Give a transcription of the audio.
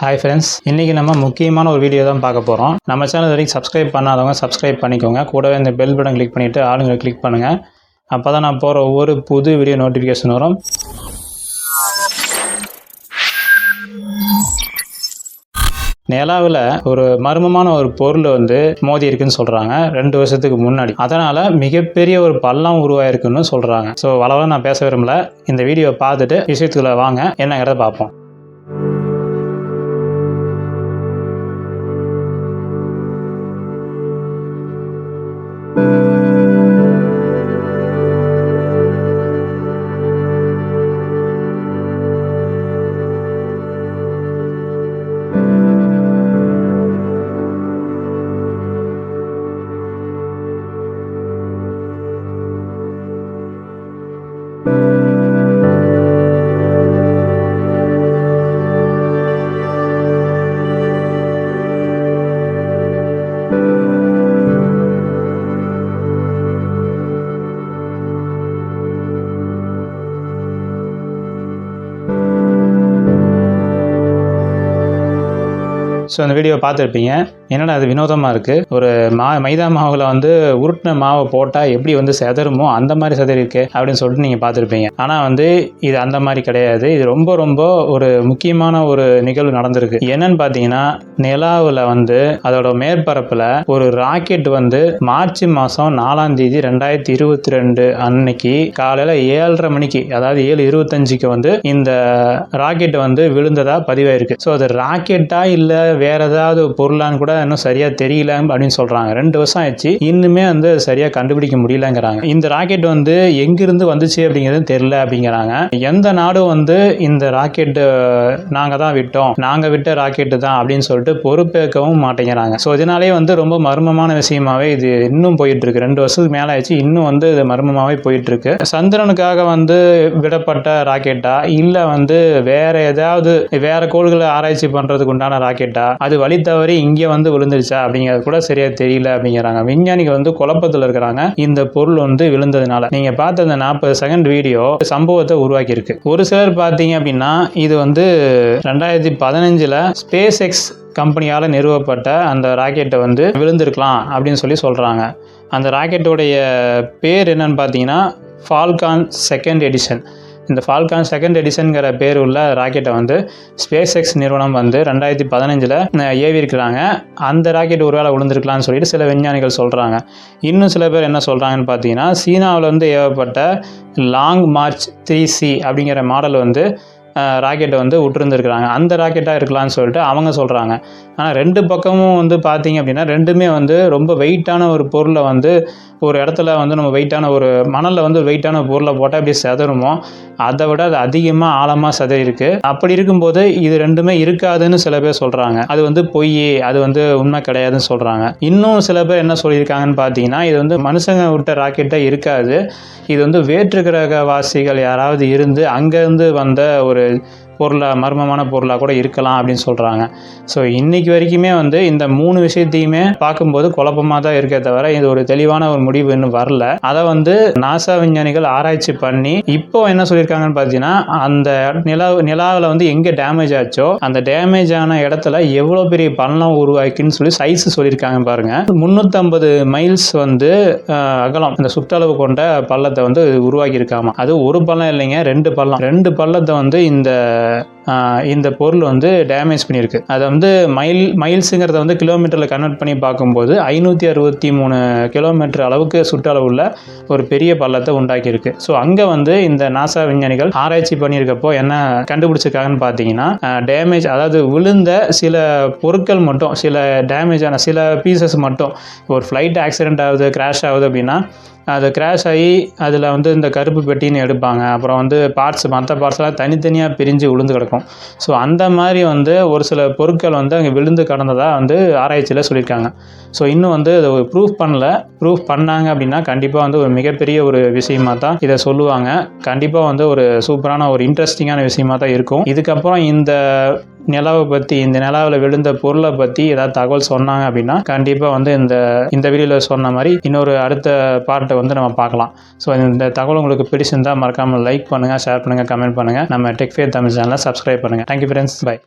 Hi friends இன்றைக்கி நம்ம முக்கியமான ஒரு வீடியோ தான் பார்க்க போகிறோம் நம்ம சேனல் வரைக்கும் சப்ஸ்கிரைப் பண்ணாதவங்க சப்ஸ்கிரைப் பண்ணிக்கோங்க. கூடவே இந்த பெல் பட்டன் கிளிக் பண்ணிவிட்டு ஆளுங்களை கிளிக் பண்ணுங்கள் அப்போ தான் நான் போகிற ஒவ்வொரு புது வீடியோ நோட்டிஃபிகேஷன் வரும். நிலாவில் ஒரு மர்மமான ஒரு பொருள் வந்து மோதி இருக்குன்னு சொல்கிறாங்க ரெண்டு வருஷத்துக்கு முன்னாடி. அதனால் மிகப்பெரிய ஒரு பள்ளம் உருவாயிருக்குன்னு சொல்கிறாங்க ஸோ அளவாக நான் பேச விரும்பல. இந்த வீடியோ பார்த்துட்டு விஷயத்துக்குள்ள வாங்க. என்னங்கிறத பார்ப்போம். ஸோ அந்த வீடியோ பார்த்துருப்பீங்க. என்னடா அது வினோதமாக இருக்குது ஒரு மா மைதா மாவில் வந்து உருட்டின மாவை போட்டால் எப்படி வந்து செதறுமோ அந்த மாதிரி செதறி இருக்கு அப்படின்னு சொல்லிட்டு நீங்கள் பார்த்துருப்பீங்க. ஆனால் வந்து இது அந்த மாதிரி கிடையாது. இது ரொம்ப ரொம்ப ஒரு முக்கியமான ஒரு நிகழ்வு நடந்திருக்கு. என்னன்னு பார்த்தீங்கன்னா நிலாவில் வந்து அதோட மேற்பரப்பில் ஒரு ராக்கெட் வந்து மார்ச் மாதம் நாலாம் தேதி ரெண்டாயிரத்தி இருபத்தி ரெண்டு அன்னைக்கு காலையில் ஏழரை மணிக்கு அதாவது ஏழு இருபத்தஞ்சுக்கு வந்து இந்த ராக்கெட் வந்து விழுந்ததாக பதிவாயிருக்கு. ஸோ அது ராக்கெட்டா இல்லை வேற ஏதாவது பொருளான்னு கூட இன்னும் சரியா தெரியல அப்படின்னு சொல்றாங்க. ரெண்டு வருஷம் ஆயிடுச்சு. இன்னுமே வந்து சரியா கண்டுபிடிக்க முடியலங்கிறாங்க. இந்த ராக்கெட் வந்து எங்கிருந்து வந்துச்சு அப்படிங்கிறது தெரியல அப்படிங்கிறாங்க. எந்த நாடும் வந்து இந்த ராக்கெட்டு நாங்க தான் விட்டோம். நாங்க விட்ட ராக்கெட் தான் அப்படின்னு சொல்லிட்டு பொறுப்பேற்கவும் மாட்டேங்கிறாங்க. ஸோ இதனாலே வந்து ரொம்ப மர்மமான விஷயமாவே இது இன்னும் போயிட்டு இருக்கு. ரெண்டு வருஷத்துக்கு மேல ஆயிடுச்சு. இன்னும் வந்து இது மர்மமாவே போயிட்டு இருக்கு. சந்திரனுக்காக வந்து விடப்பட்ட ராக்கெட்டா? இல்ல வந்து வேற ஏதாவது வேற கோள்களை ஆராய்ச்சி பண்றதுக்கு உண்டான ராக்கெட்டா? அது வழி தவறி இங்கே வந்து விழுந்துருச்சா அப்படிங்கிறது கூட சரியா தெரியல அப்படிங்கிறாங்க. விஞ்ஞானிகள் வந்து குழப்பத்தில் இருக்கிறாங்க. இந்த பொருள் வந்து விழுந்ததுனால. நீங்க பார்த்த அந்த நாற்பது செகண்ட் வீடியோ சம்பவத்தை உருவாக்கி இருக்கு ஒரு சிலர் பார்த்தீங்க அப்படின்னா இது வந்து ரெண்டாயிரத்தி பதினஞ்சுல ஸ்பேஸ் எக்ஸ் கம்பெனியால் நிறுவப்பட்ட அந்த ராக்கெட்டை வந்து விழுந்திருக்கலாம் அப்படின்னு சொல்லி சொல்கிறாங்க அந்த ராக்கெட்டோடைய பேர் என்னன்னு பார்த்தீங்கன்னா ஃபால்கான் செகண்ட் எடிஷன் இந்த ஃபால்கான் செகண்ட் எடிஷன்கிற பேர் உள்ள ராக்கெட்டை வந்து ஸ்பேஸ் எக்ஸ் நிறுவனம் வந்து ரெண்டாயிரத்தி பதினஞ்சில் ஏவி இருக்கிறாங்க அந்த ராக்கெட் ஒருவேளை விழுந்திருக்கலாம்னு சொல்லிட்டு சில விஞ்ஞானிகள் சொல்கிறாங்க இன்னும் சில பேர் என்ன சொல்கிறாங்கன்னு பார்த்தீங்கன்னா சீனாவில் வந்து ஏவப்பட்ட லாங் மார்ச் த்ரீ சி அப்படிங்கிற மாடல் வந்து ராக்கெட்டை வந்து விட்டுருந்துருக்குறாங்க. அந்த ராக்கெட்டாக இருக்கலாம்னு சொல்லிட்டு அவங்க சொல்கிறாங்க ஆனால் ரெண்டு பக்கமும் வந்து பார்த்தீங்க அப்படின்னா ரெண்டுமே வந்து ரொம்ப வெயிட்டான ஒரு பொருளை வந்து ஒரு இடத்துல வந்து நம்ம வெயிட்டான ஒரு மணலில் வந்து வெயிட்டான பொருளை போட்டால் அப்படியே செதறுமோ அதை விட அது அதிகமாக ஆழமாக செதறிருக்கு அப்படி இருக்கும்போது இது ரெண்டுமே இருக்காதுன்னு சில பேர் சொல்கிறாங்க அது வந்து பொய் அது வந்து உண்மை கிடையாதுன்னு சொல்கிறாங்க இன்னும் சில பேர் என்ன சொல்லியிருக்காங்கன்னு பார்த்தீங்கன்னா இது வந்து மனுஷங்க விட்ட ராக்கெட்டாக இருக்காது. இது வந்து வேற்று கிரக வாசிகள் யாராவது இருந்து அங்கேருந்து வந்த ஒரு Marvel பொருளாக மர்மமான பொருளாக கூட இருக்கலாம் அப்படின்னு சொல்கிறாங்க ஸோ இன்றைக்கி வரைக்குமே வந்து இந்த மூணு விஷயத்தையுமே பார்க்கும்போது குழப்பமாக தான் இருக்கே தவிர இது ஒரு தெளிவான ஒரு முடிவு இன்னும் வரல. அதை வந்து நாசா விஞ்ஞானிகள் ஆராய்ச்சி பண்ணி இப்போ என்ன சொல்லியிருக்காங்கன்னு பார்த்தீங்கன்னா அந்த நிலா நிலாவில் வந்து எங்கே டேமேஜ் ஆச்சோ அந்த டேமேஜ் ஆன இடத்துல எவ்வளோ பெரிய பள்ளம் உருவாக்கின்னு சொல்லி சைஸ் சொல்லியிருக்காங்க பாருங்க. முந்நூற்றம்பது மைல்ஸ் வந்து அகலம் இந்த சுற்றளவு கொண்ட பள்ளத்தை வந்து உருவாக்கி அது ஒரு பள்ளம் இல்லைங்க ரெண்டு பள்ளம். ரெண்டு பள்ளத்தை வந்து இந்த Yeah. இந்த பொருள் வந்து டேமேஜ் பண்ணியிருக்கு. அதை வந்து மைல் மைல்ஸுங்கிறத வந்து கிலோமீட்டரில் கன்வெர்ட் பண்ணி பார்க்கும்போது ஐநூற்றி அறுபத்தி மூணு கிலோமீட்டர் அளவுக்கு சுற்றளவுள்ள ஒரு பெரிய பள்ளத்தை உண்டாக்கியிருக்கு. ஸோ அங்கே வந்து இந்த நாசா விஞ்ஞானிகள் ஆராய்ச்சி பண்ணியிருக்கப்போ என்ன கண்டுபிடிச்சிருக்காங்கன்னு பார்த்தீங்கன்னா டேமேஜ் அதாவது விழுந்த சில பொருட்கள் மட்டும் சில டேமேஜ் ஆன சில பீசஸ் மட்டும் ஒரு ஃப்ளைட் ஆக்சிடென்ட் ஆகுது கிராஷ் ஆகுது அப்படின்னா அது கிராஷ் ஆகி அதில் வந்து இந்த கருப்பு பெட்டின்னு எடுப்பாங்க. அப்புறம் வந்து பார்ட்ஸ் மற்ற பார்ட்ஸ்லாம் தனித்தனியாக பிரிஞ்சு விழுந்து கிடக்கும். ஸோ அந்த மாதிரி வந்து ஒரு சில பொருட்கள் வந்து அங்கே விழுந்து கடந்ததாக வந்து ஆராய்ச்சியில் சொல்லியிருக்காங்க. ஸோ இன்னும் வந்து அதை ப்ரூஃப் பண்ணல. ப்ரூஃப் பண்ணாங்க அப்படின்னா கண்டிப்பாக வந்து ஒரு மிகப்பெரிய ஒரு விஷயமா தான் இதை சொல்லுவாங்க. கண்டிப்பாக வந்து ஒரு சூப்பரான ஒரு இன்ட்ரெஸ்டிங்கான விஷயமா தான் இருக்கும். இதுக்கப்புறம் இந்த நிலாவை பற்றி இந்த நிலாவில் விழுந்த பொருளை பற்றி ஏதாவது தகவல் சொன்னாங்க அப்படின்னா கண்டிப்பாக வந்து இந்த இந்த வீடியோவில் சொன்ன மாதிரி இன்னொரு அடுத்த பார்ட்டை வந்து நம்ம பார்க்கலாம். ஸோ இந்த தகவல் உங்களுக்கு பிடிச்சிருந்தா மறக்காமல் லைக் பண்ணுங்கள் ஷேர் பண்ணுங்கள் கமெண்ட் பண்ணுங்கள் நம்ம டெக்ஃபே தமிழ் சேனலை சப்ஸ்கிரைப் பண்ணுங்கள் தேங்க்யூ ஃப்ரெண்ட்ஸ் பை